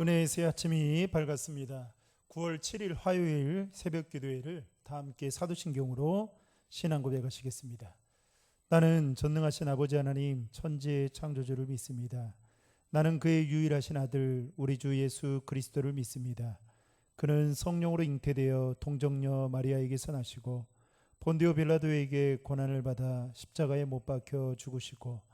은혜의 새 아침이 밝았습니다. 9월 7일 화요일 새벽 기도회를 다 함께 사도신경으로 신앙 고백하시겠습니다. 나는 전능하신 아버지 하나님 천지의 창조주를 믿습니다. 나는 그의 유일하신 아들 우리 주 예수 그리스도를 믿습니다. 그는 성령으로 잉태되어 동정녀 마리아에게서 나시고 본디오 빌라도에게 고난을 받아 십자가에 못 박혀 죽으시고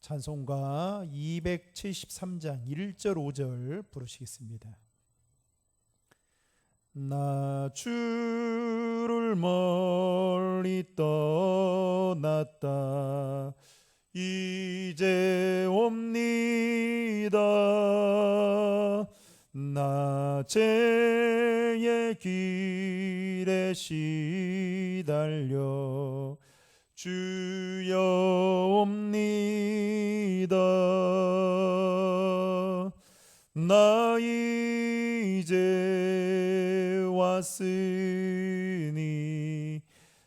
찬송가 273장 1절 5절 부르시겠습니다. 나 주를 멀리 떠났다. 이제 옵니다. 나 죄의 길에 시달려 주여 옵니다. 나 이제 왔으니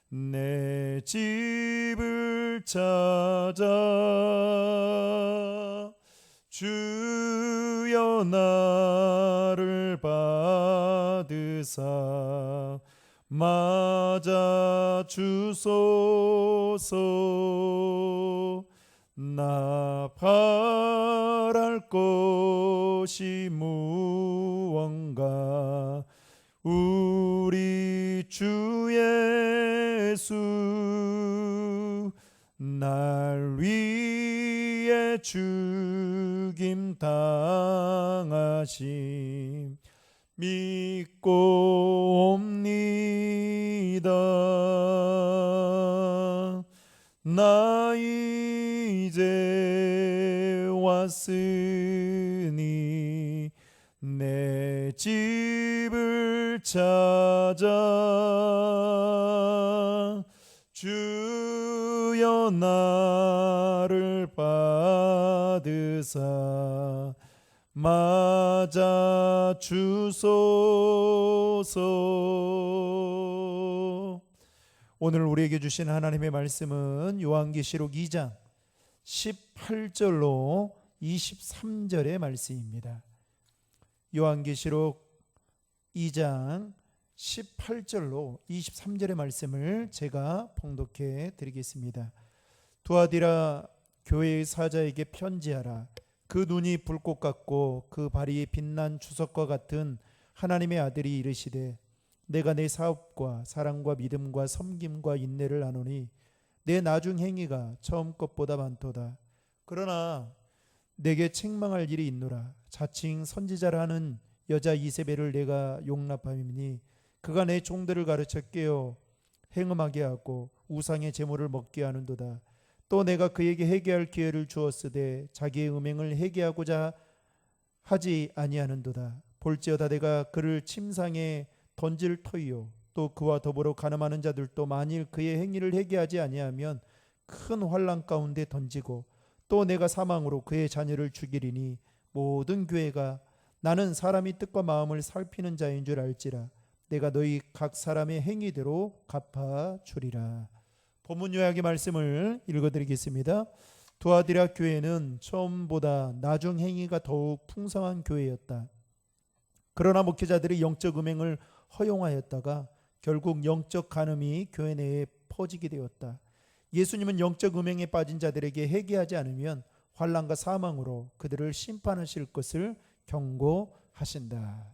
내 집을 찾아 주여 나를 받으사 맞아 주소서. 나 바랄 것이 무언가. 우리 주 예수 날 위해 죽임 당하심 믿고 옵니다. 나 이제 왔으니 내 집을 찾아 주여 나를 받으사 맞아 주소서 오늘 우리에게 주신 하나님의 말씀은 요한계시록 2장 18절로 23절의 말씀입니다. 요한계시록 2장 18절로 23절의 말씀을 제가 봉독해 드리겠습니다. 두아디라 교회의 사자에게 편지하라. 그 눈이 불꽃 같고 그 발이 빛난 주석과 같은 하나님의 아들이 이르시되 내가 내 사업과 사랑과 믿음과 섬김과 인내를 아노니 내 나중 행위가 처음 것보다 많도다. 그러나 내게 책망할 일이 있노라. 자칭 선지자라는 여자 이세벨을 내가 용납함이니 그가 내 종들을 가르쳐 깨어 행음하게 하고 우상의 제물을 먹게 하는도다. 또 내가 그에게 회개할 기회를 주었으되 자기의 음행을 회개하고자 하지 아니하는도다. 볼지어다 내가 그를 침상에 던질 터이요 또 그와 더불어 가늠하는 자들도 만일 그의 행위를 회개하지 아니하면 큰 환란 가운데 던지고 또 내가 사망으로 그의 자녀를 죽이리니 모든 교회가 나는 사람이 뜻과 마음을 살피는 자인 줄 알지라 내가 너희 각 사람의 행위대로 갚아 주리라. 본문 요약의 말씀을 읽어드리겠습니다. 두아디라 교회는 처음보다 나중 행위가 더욱 풍성한 교회였다. 그러나 목회자들이 영적 음행을 허용하였다가 결국 영적 간음이 교회 내에 퍼지게 되었다. 예수님은 영적 음행에 빠진 자들에게 회개하지 않으면 환란과 사망으로 그들을 심판하실 것을 경고하신다.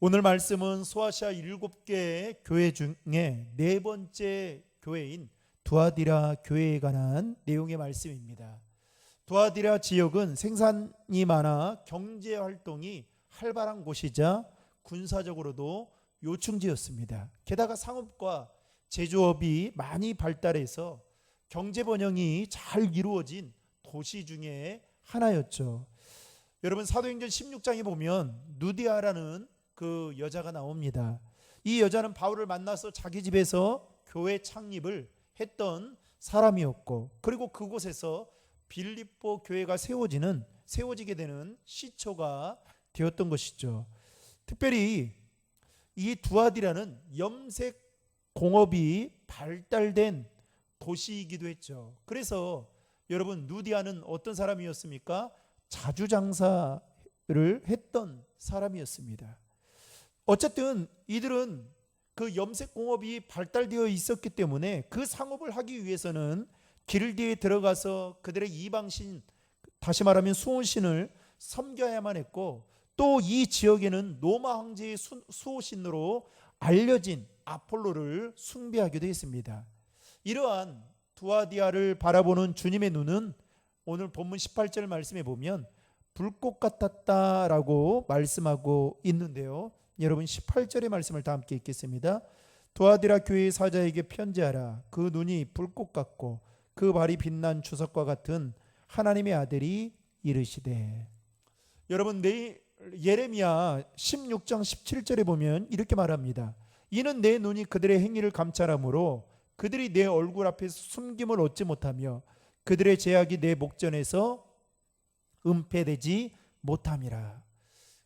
오늘 말씀은 소아시아 일곱 개의 교회 중에 네 번째 교회인 두아디라 교회에 관한 내용의 말씀입니다. 두아디라 지역은 생산이 많아 경제 활동이 활발한 곳이자 군사적으로도 요충지였습니다. 게다가 상업과 제조업이 많이 발달해서 경제 번영이 잘 이루어진 도시 중에 하나였죠. 여러분 사도행전 16장에 보면 누디아라는 그 여자가 나옵니다. 이 여자는 바울을 만나서 자기 집에서 교회 창립을 했던 사람이었고 그리고 그곳에서 빌립보 교회가 세워지는 세워지게 되는 시초가 되었던 것이죠. 특별히 이 두아디라는 염색 공업이 발달된 도시이기도 했죠. 그래서 여러분 누디아는 어떤 사람이었습니까? 자주 장사를 했던 사람이었습니다. 어쨌든 이들은 그 염색 공업이 발달되어 있었기 때문에 그 상업을 하기 위해서는 길드에 들어가서 그들의 이방신 다시 말하면 수호신을 섬겨야만 했고 또 이 지역에는 로마 황제의 수- 수호신으로 알려진 아폴로를 숭배하기도 했습니다. 이러한 두아디아를 바라보는 주님의 눈은 오늘 본문 18절 말씀에 보면 불꽃 같았다라고 말씀하고 있는데요. 여러분 18절의 말씀을 다 함께 읽겠습니다. 두아디라 교회의 사자에게 편지하라. 그 눈이 불꽃 같고 그 발이 빛난 주석과 같은 하나님의 아들이 이르시되. 여러분 내 예레미야 16장 17절에 보면 이렇게 말합니다. 이는 내 눈이 그들의 행위를 감찰함으로 그들이 내 얼굴 앞에서 숨김을 얻지 못하며 그들의 제약이 내 목전에서 은폐되지 못함이라.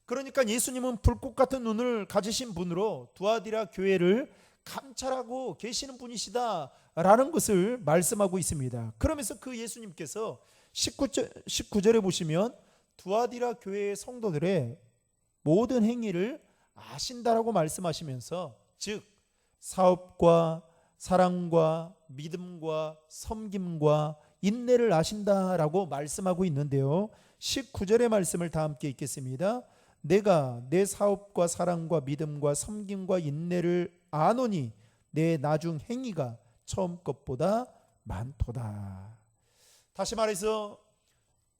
그러니까 예수님은 불꽃 같은 눈을 가지신 분으로 두아디라 교회를 감찰하고 계시는 분이시다라는 것을 말씀하고 있습니다. 그러면서 그 예수님께서 19절, 19절에 보시면 두아디라 교회의 성도들의 모든 행위를 아신다라고 말씀하시면서 즉 사업과 사랑과 믿음과 섬김과 인내를 아신다라고 말씀하고 있는데요. 19절의 말씀을 다 함께 읽겠습니다. 내가 내 사업과 사랑과 믿음과 섬김과 인내를 아노니 내 나중 행위가 처음 것보다 많도다. 다시 말해서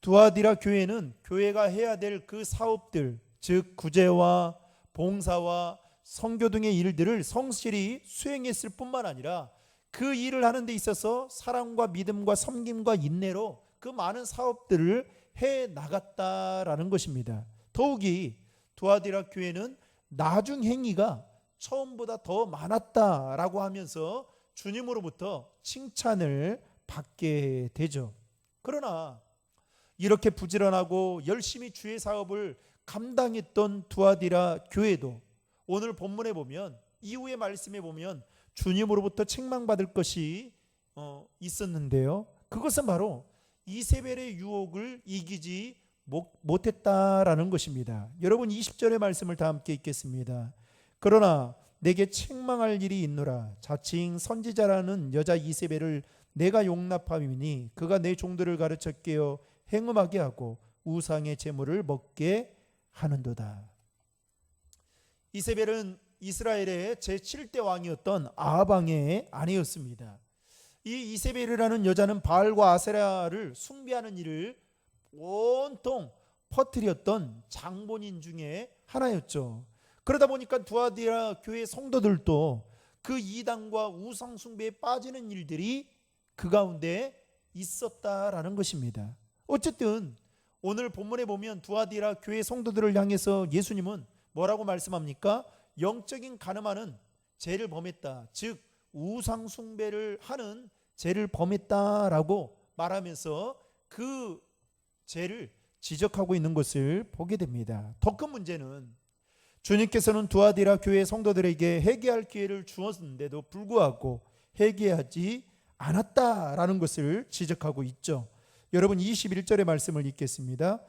두아디라 교회는 교회가 해야 될 그 사업들, 즉 구제와 봉사와 선교 등의 일들을 성실히 수행했을 뿐만 아니라 그 일을 하는 데 있어서 사랑과 믿음과 섬김과 인내로 그 많은 사업들을 해 나갔다라는 것입니다. 더욱이 두아디라 교회는 나중 행위가 처음보다 더 많았다라고 하면서 주님으로부터 칭찬을 받게 되죠. 그러나 이렇게 부지런하고 열심히 주의 사업을 감당했던 두아디라 교회도 오늘 본문에 보면 이후의 말씀에 보면 주님으로부터 책망받을 것이 어, 있었는데요. 그것은 바로 이세벨의 유혹을 이기지 못- 못했다라는 것입니다. 여러분 20절의 말씀을 다 함께 읽겠습니다. 그러나 내게 책망할 일이 있노라. 자칭 선지자라는 여자 이세벨을 내가 용납함이니 그가 내 종들을 가르쳐 깨어 행음하게 하고 우상의 제물을 먹게 하는도다. 이세벨은 이스라엘의 제7대 왕이었던 아방의 아내였습니다. 이 이세벨이라는 여자는 바알과 아세라를 숭배하는 일을 온통 퍼뜨렸던 장본인 중에 하나였죠. 그러다 보니까 두아디라 교회 성도들도 그 이단과 우상 숭배에 빠지는 일들이 그 가운데 있었다라는 것입니다. 어쨌든 오늘 본문에 보면 두아디라 교회 성도들을 향해서 예수님은 뭐라고 말씀합니까? 영적인 가늠하는 죄를 범했다. 즉 우상 숭배를 하는 죄를 범했다라고 말하면서 그 죄를 지적하고 있는 것을 보게 됩니다. 더 큰 문제는 주님께서는 두아디라 교회 성도들에게 회개할 기회를 주었는데도 불구하고 회개하지 않았다라는 것을 지적하고 있죠. 여러분 21절의 말씀을 읽겠습니다.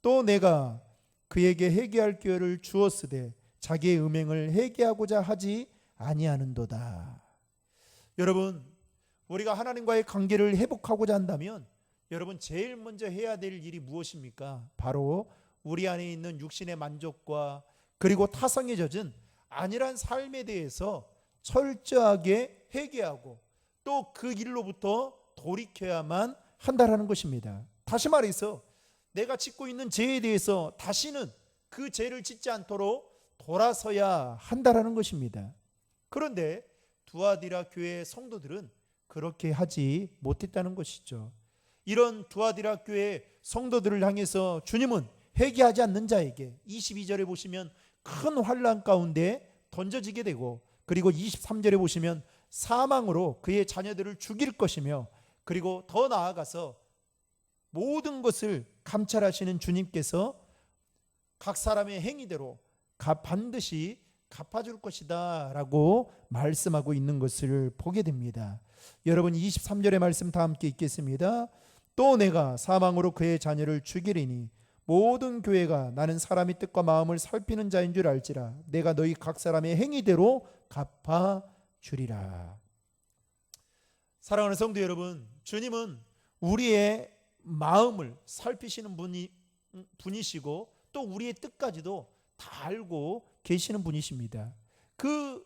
또 내가 그에게 회개할 기회를 주었으되 자기의 음행을 회개하고자 하지 아니하는도다. 여러분 우리가 하나님과의 관계를 회복하고자 한다면 여러분 제일 먼저 해야 될 일이 무엇입니까? 바로 우리 안에 있는 육신의 만족과 그리고 타성에 젖은 안일한 삶에 대해서 철저하게 회개하고 또그 일로부터 돌이켜야만 한다라는 것입니다. 다시 말해서 내가 짓고 있는 죄에 대해서 다시는 그 죄를 짓지 않도록 돌아서야 한다라는 것입니다. 그런데 두아디라 교회 성도들은 그렇게 하지 못했다는 것이죠. 이런 두아디라 교회 성도들을 향해서 주님은 회개하지 않는 자에게 22절에 보시면 큰 환란 가운데 던져지게 되고 그리고 23절에 보시면 사망으로 그의 자녀들을 죽일 것이며 그리고 더 나아가서 모든 것을 감찰하시는 주님께서 각 사람의 행위대로 가- 반드시 갚아줄 것이다 라고 말씀하고 있는 것을 보게 됩니다. 여러분 23절의 말씀 다 함께 읽겠습니다. 또 내가 사망으로 그의 자녀를 죽이리니 모든 교회가 나는 사람의 뜻과 마음을 살피는 자인 줄 알지라 내가 너희 각 사람의 행위대로 갚아 주리라. 사랑하는 성도 여러분, 주님은 우리의 마음을 살피시는 분이 분이시고 또 우리의 뜻까지도 다 알고 계시는 분이십니다. 그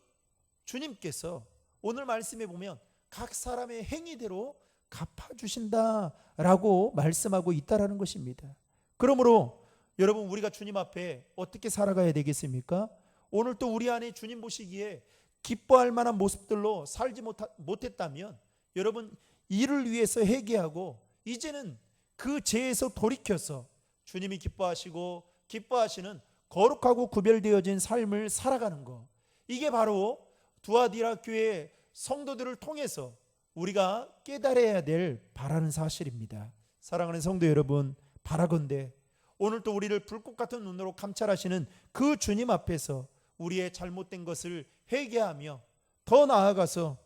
주님께서 오늘 말씀에 보면 각 사람의 행위대로 갚아 주신다라고 말씀하고 있다라는 것입니다. 그러므로 여러분 우리가 주님 앞에 어떻게 살아가야 되겠습니까? 오늘 또 우리 안에 주님 보시기에 기뻐할 만한 모습들로 살지 못했다면 여러분 이를 위해서 회개하고 이제는 그 죄에서 돌이켜서 주님이 기뻐하시고 기뻐하시는 거룩하고 구별되어진 삶을 살아가는 것 이게 바로 두아디라 교회 성도들을 통해서 우리가 깨달아야 될 바라는 사실입니다. 사랑하는 성도 여러분, 바라건대 오늘 또 우리를 불꽃 같은 눈으로 감찰하시는 그 주님 앞에서 우리의 잘못된 것을 회개하며 더 나아가서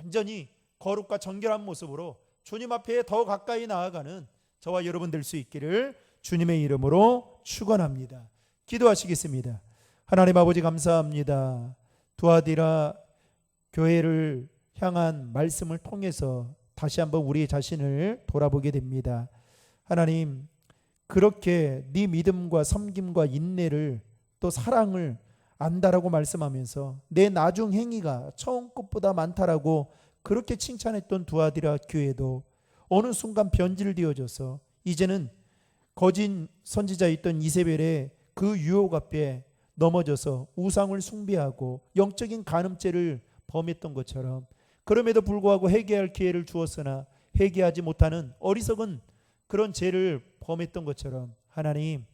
온전히 거룩과 정결한 모습으로 주님 앞에 더 가까이 나아가는 저와 여러분 될 수 있기를 주님의 이름으로 축원합니다. 기도하시겠습니다. 하나님 아버지 감사합니다. 두아디라 교회를 향한 말씀을 통해서 다시 한번 우리 자신을 돌아보게 됩니다. 하나님 그렇게 네 믿음과 섬김과 인내를 또 사랑을 안다라고 말씀하면서 내 나중 행위가 처음 것보다 많다라고 그렇게 칭찬했던 두아디라 교회도 어느 순간 변질되어져서 이제는 거짓 선지자 있던 이세벨의 그 유혹 앞에 넘어져서 우상을 숭배하고 영적인 간음죄를 범했던 것처럼 그럼에도 불구하고 회개할 기회를 주었으나 회개하지 못하는 어리석은 그런 죄를 범했던 것처럼 하나님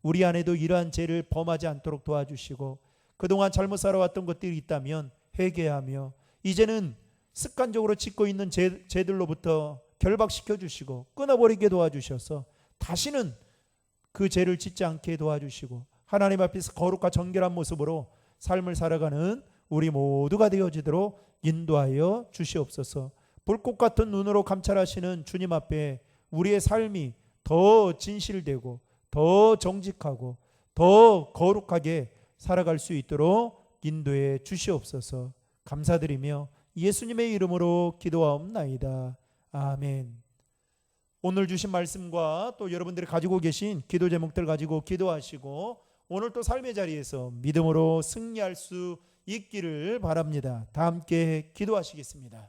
우리 안에도 이러한 죄를 범하지 않도록 도와주시고 그동안 잘못 살아왔던 것들이 있다면 회개하며 이제는 습관적으로 짓고 있는 죄, 죄들로부터 결박시켜 주시고 끊어버리게 도와주셔서 다시는 그 죄를 짓지 않게 도와주시고 하나님 앞에서 거룩과 정결한 모습으로 삶을 살아가는 우리 모두가 되어지도록 인도하여 주시옵소서. 불꽃 같은 눈으로 감찰하시는 주님 앞에 우리의 삶이 더 진실되고 더 정직하고 더 거룩하게 살아갈 수 있도록 인도해 주시옵소서. 감사드리며 예수님의 이름으로 기도하옵나이다. 아멘. 오늘 주신 말씀과 또 여러분들이 가지고 계신 기도 제목들 가지고 기도하시고 오늘 또 삶의 자리에서 믿음으로 승리할 수 있기를 바랍니다. 다 함께 기도하시겠습니다.